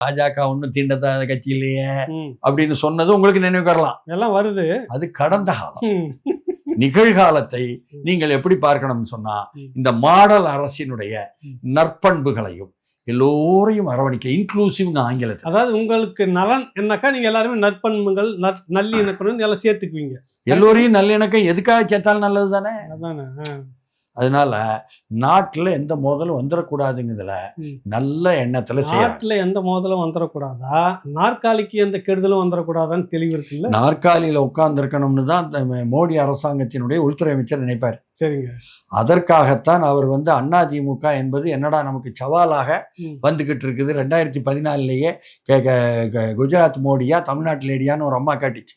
பாஜக ஒன்றும் தீண்டத்தாத கட்சி இல்லையே. அப்படின்னு சொன்னது உங்களுக்கு நினைவு வரலாம் எல்லாம் வருது அது கடந்த காலம். நிகழ்காலத்தை நீங்கள் எப்படி பார்க்கணும்னு சொன்னா. இந்த மாடல் அரசினுடைய. நற்பண்புகளையும் எல்லோரையும் அரவணைக்க இன்க்ளூசிவ்ங்க ஆங்கிலத்தில் அதாவது உங்களுக்கு நலன் என்னக்கா நீங்க எல்லாருமே நற்பண்புகள் நற்- நல்லிணக்கணும் எல்லாம் சேர்த்துக்குவீங்க எல்லோரையும் நல்லிணக்கம் எதுக்காக சேர்த்தாலும் நல்லது தானே அதானே. அதனால நாட்டுல எந்த மோதலும் வந்துடக்கூடாதுங்கிறதுல. நல்ல எண்ணத்துல நாட்டுல எந்த மோதலும் வந்துடக்கூடாதா நாற்காலிக்கு எந்த கெடுதலும் வந்துடக்கூடாதான்னு தெளிவு இருக்குல்ல? நாற்காலியில உட்கார்ந்து இருக்கணும்னு தான் இந்த மோடி அரசாங்கத்தினுடைய உள்துறை அமைச்சர் நினைப்பார். சரிங்க அதற்காகத்தான் அவர் வந்து அதிமுக என்பது என்னடா நமக்கு சவாலாக ம். வந்துகிட்டு இருக்குது ரெண்டாயிரத்தி பதினாலுலேயே குஜராத் மோடியா தமிழ்நாட்டு லேடியான்னு ஒரு அம்மா காட்டிச்சு.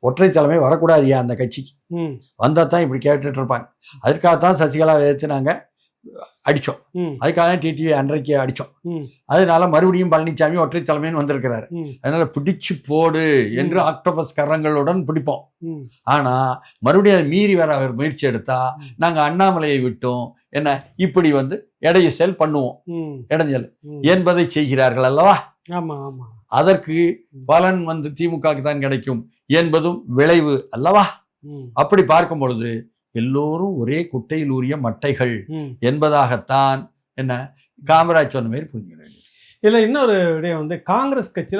ஒற்றை தலைமை வரக்கூடாதியா அந்த கட்சிக்கு ம். வந்தா தான் இப்படி கேட்டுட்டு இருப்பாங்க அதுக்காகத்தான் சசிகலா எதிர்த்து நாங்க அடிச்சோம் ம். அதுக்காக தான் டிடிவி அன்றைக்கு அடிச்சோம் ம். அதனால மறுபடியும் பழனிசாமி ஒற்றை தலைமைன்னு வந்திருக்கிறாரு. அதனால பிடிச்சு போடு என்று ஆக்டோபஸ் கரங்களுடன் பிடிப்போம். ஆனா மறுபடியும் அதை மீறி வர முயற்சி எடுத்தா. நாங்க அண்ணாமலையை விட்டோம் என்ன இப்படி வந்து இடையசல் பண்ணுவோம் ம். இடைஞ்சல். என்பதை செய்கிறார்கள் அல்லவா ஆமா ஆமா அதற்கு பலன் வந்து திமுகவுக்கு தான் கிடைக்கும் என்பதும் விளைவு அல்லவா. அப்படி பார்க்கும் பொழுது எல்லோரும் ஒரே குட்டையில் ஊறிய மட்டைகள். என்பதாகத்தான் என்ன காமராஜ் சொன்ன மாதிரி புரிஞ்சுக்க இதுல இன்னொரு விடயம் வந்து காங்கிரஸ் கட்சியில